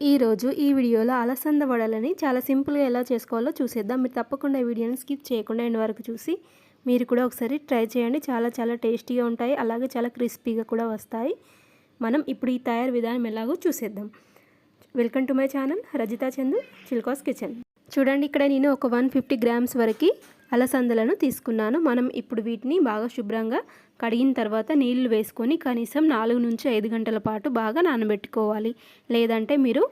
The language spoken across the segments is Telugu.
ఈరోజు ఈ వీడియోలో అలసంద వడలని చాలా సింపుల్గా ఎలా చేసుకోవాలో చూసేద్దాం. మీరు తప్పకుండా వీడియోని స్కిప్ చేయకుండా ఎండ్ వరకు చూసి మీరు కూడా ఒకసారి ట్రై చేయండి. చాలా చాలా టేస్టీగా ఉంటాయి. అలాగే చాలా క్రిస్పీగా కూడా వస్తాయి. మనం ఇప్పుడు ఈ తయారు విధానం ఎలాగో చూసేద్దాం. Welcome to my channel Rajitha Chandu Chilkas kitchen. చూడండి ఇక్కడ నేను ఒక వన్ ఫిఫ్టీ గ్రామ్స్ వరకు అలసందలను తీసుకున్నాను. మనం ఇప్పుడు వీటిని బాగా శుభ్రంగా కడిగిన తర్వాత నీళ్ళు వేసుకొని కనీసం నాలుగు నుంచి ఐదు గంటల పాటు బాగా నానబెట్టుకోవాలి. లేదంటే మీరు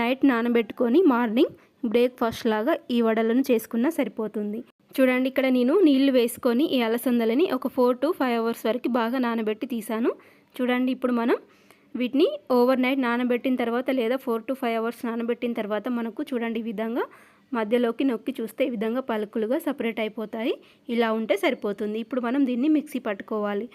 నైట్ నానబెట్టుకొని మార్నింగ్ బ్రేక్ఫాస్ట్ లాగా ఈ వడలను చేసుకున్నా సరిపోతుంది. చూడండి ఇక్కడ నేను నీళ్ళు వేసుకొని ఈ అలసందలని ఒక ఫోర్ టు ఫైవ్ అవర్స్ వరకు బాగా నానబెట్టి తీసాను చూడండి ఇప్పుడు మనం వీటిని ఓవర్ నైట్ నానబెట్టిన తర్వాత లేదా ఫోర్ టు ఫైవ్ అవర్స్ నానబెట్టిన తర్వాత మనకు చూడండి ఈ విధంగా మధ్యలోకి నొక్కి చూస్తే ఈ విధంగా పలుకులుగా సపరేట్ అయిపోతాయి. ఇలా ఉంటే సరిపోతుంది. ఇప్పుడు మనం దీన్ని మిక్సీ పట్టుకోవాలి.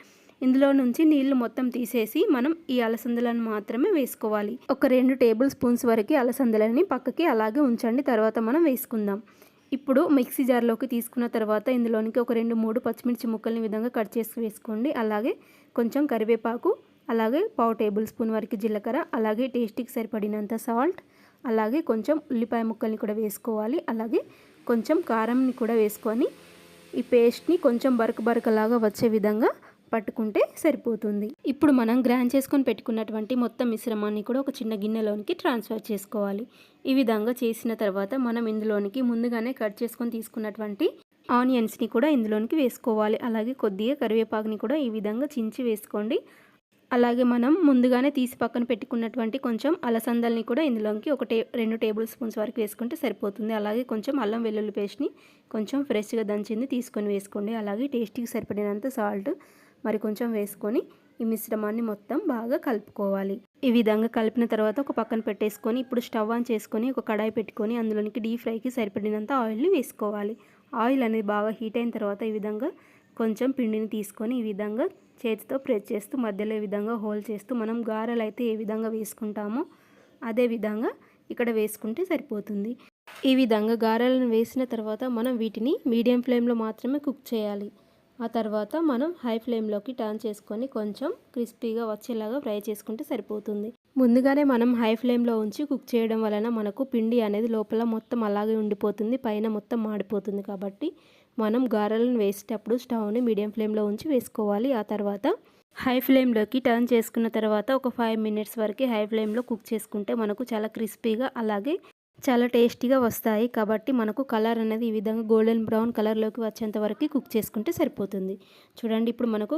ఇందులో నుంచి నీళ్ళు మొత్తం తీసేసి మనం ఈ అలసందలను మాత్రమే వేసుకోవాలి. ఒక రెండు టేబుల్ స్పూన్స్ వరకు అలసందలని పక్కకి అలాగే ఉంచండి. తర్వాత మనం వేసుకుందాం. ఇప్పుడు మిక్సీ జార్లోకి తీసుకున్న తర్వాత ఇందులోనికి ఒక రెండు మూడు పచ్చిమిర్చి ముక్కల్ని విధంగా కట్ చేసి వేసుకోండి. అలాగే కొంచెం కరివేపాకు అలాగే పావు టేబుల్ స్పూన్ వరకు జీలకర్ర అలాగే టేస్టీకి సరిపడినంత సాల్ట్ అలాగే కొంచెం ఉల్లిపాయ ముక్కల్ని కూడా వేసుకోవాలి. అలాగే కొంచెం కారంని కూడా వేసుకొని ఈ పేస్ట్ని కొంచెం బరక బరకలాగా వచ్చే విధంగా పట్టుకుంటే సరిపోతుంది. ఇప్పుడు మనం గ్రైండ్ చేసుకొని పెట్టుకున్నటువంటి మొత్తం మిశ్రమాన్ని కూడా ఒక చిన్న గిన్నెలోనికి ట్రాన్స్ఫర్ చేసుకోవాలి. ఈ విధంగా చేసిన తర్వాత మనం ఇందులోనికి ముందుగానే కట్ చేసుకొని తీసుకున్నటువంటి ఆనియన్స్ని కూడా ఇందులోనికి వేసుకోవాలి. అలాగే కొద్దిగా కరివేపాకుని కూడా ఈ విధంగా చించి వేసుకోండి. అలాగే మనం ముందుగానే తీసి పక్కన పెట్టుకున్నటువంటి కొంచెం అలసందల్ని కూడా ఇందులోకి ఒక టే రెండు టేబుల్ స్పూన్స్ వరకు వేసుకుంటే సరిపోతుంది. అలాగే కొంచెం అల్లం వెల్లుల్లి పేస్ట్ని కొంచెం ఫ్రెష్గా దంచింది తీసుకొని వేసుకోండి. అలాగే టేస్టీకి సరిపడినంత సాల్ట్ మరి కొంచెం వేసుకొని ఈ మిశ్రమాన్ని మొత్తం బాగా కలుపుకోవాలి. ఈ విధంగా కలిపిన తర్వాత ఒక పక్కన పెట్టేసుకొని ఇప్పుడు స్టవ్ ఆన్ చేసుకొని ఒక కడాయి పెట్టుకొని అందులోనికి డీప్ ఫ్రైకి సరిపడినంత ఆయిల్ని వేసుకోవాలి. ఆయిల్ అనేది బాగా హీట్ అయిన తర్వాత ఈ విధంగా కొంచెం పిండిని తీసుకొని ఈ విధంగా చేతితో ప్రెస్ చేస్తూ మధ్యలో ఈ విధంగా హోల్ చేస్తూ మనం గారెలు అయితే ఏ విధంగా వేసుకుంటామో అదే విధంగా ఇక్కడ వేసుకుంటే సరిపోతుంది. ఈ విధంగా గారెలను వేసిన తర్వాత మనం వీటిని మీడియం ఫ్లేమ్లో మాత్రమే కుక్ చేయాలి. ఆ తర్వాత మనం హై ఫ్లేమ్లోకి టర్న్ చేసుకొని కొంచెం క్రిస్పీగా వచ్చేలాగా ఫ్రై చేసుకుంటే సరిపోతుంది. ముందుగానే మనం హై ఫ్లేమ్లో ఉంచి కుక్ చేయడం వలన మనకు పిండి అనేది లోపల మొత్తం అలాగే ఉండిపోతుంది పైన మొత్తం మాడిపోతుంది కాబట్టి మనం గారెలను వేసేటప్పుడు స్టవ్ని మీడియం ఫ్లేమ్లో ఉంచి వేసుకోవాలి. ఆ తర్వాత హై ఫ్లేమ్లోకి టర్న్ చేసుకున్న తర్వాత ఒక ఫైవ్ మినిట్స్ వరకు హై ఫ్లేమ్లో కుక్ చేసుకుంటే మనకు చాలా క్రిస్పీగా అలాగే చాలా టేస్టీగా వస్తాయి. కాబట్టి మనకు కలర్ అనేది ఈ విధంగా గోల్డెన్ బ్రౌన్ కలర్లోకి వచ్చేంత వరకు కుక్ చేసుకుంటే సరిపోతుంది. చూడండి ఇప్పుడు మనకు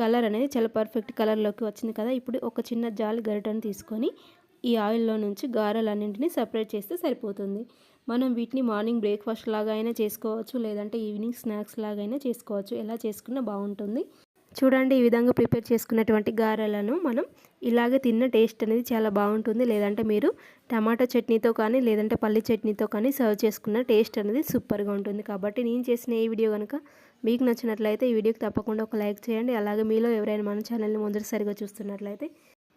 కలర్ అనేది చాలా పర్ఫెక్ట్ కలర్లోకి వచ్చింది కదా. ఇప్పుడు ఒక చిన్న జాలి గరిటను తీసుకొని ఈ ఆయిల్లో నుంచి గారెలన్నింటినీ సపరేట్ చేస్తే సరిపోతుంది. మనం వీటిని మార్నింగ్ బ్రేక్ఫాస్ట్ లాగా అయినా చేసుకోవచ్చు లేదంటే ఈవినింగ్ స్నాక్స్ లాగా అయినా చేసుకోవచ్చు. ఎలా చేసుకున్నా బాగుంటుంది. చూడండి ఈ విధంగా ప్రిపేర్ చేసుకున్నటువంటి గారెలను మనం ఇలాగే తిన్న టేస్ట్ అనేది చాలా బాగుంటుంది. లేదంటే మీరు టమాటా చట్నీతో కానీ లేదంటే పల్లి చట్నీతో కానీ సర్వ్ చేసుకున్న టేస్ట్ అనేది సూపర్గా ఉంటుంది. కాబట్టి నేను చేసిన ఈ వీడియో కనుక మీకు నచ్చినట్లయితే ఈ వీడియోకి తప్పకుండా ఒక లైక్ చేయండి. అలాగే మీలో ఎవరైనా మన ఛానల్ని మొదటిసారిగా చూస్తున్నట్లయితే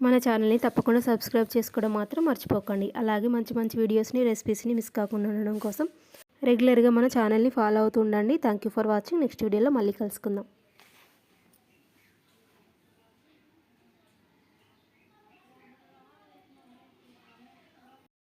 మన ఛానల్ని తప్పకుండా సబ్స్క్రైబ్ చేసుకోవడం మాత్రం మర్చిపోకండి. అలాగే మంచి మంచి వీడియోస్ని రెసిపీస్ని మిస్ కాకుండా ఉండడం కోసం రెగ్యులర్గా మన ఛానల్ని ఫాలో అవుతూ ఉండండి. Thank you for watching. Next వీడియోలో మళ్ళీ కలుసుకుందాం.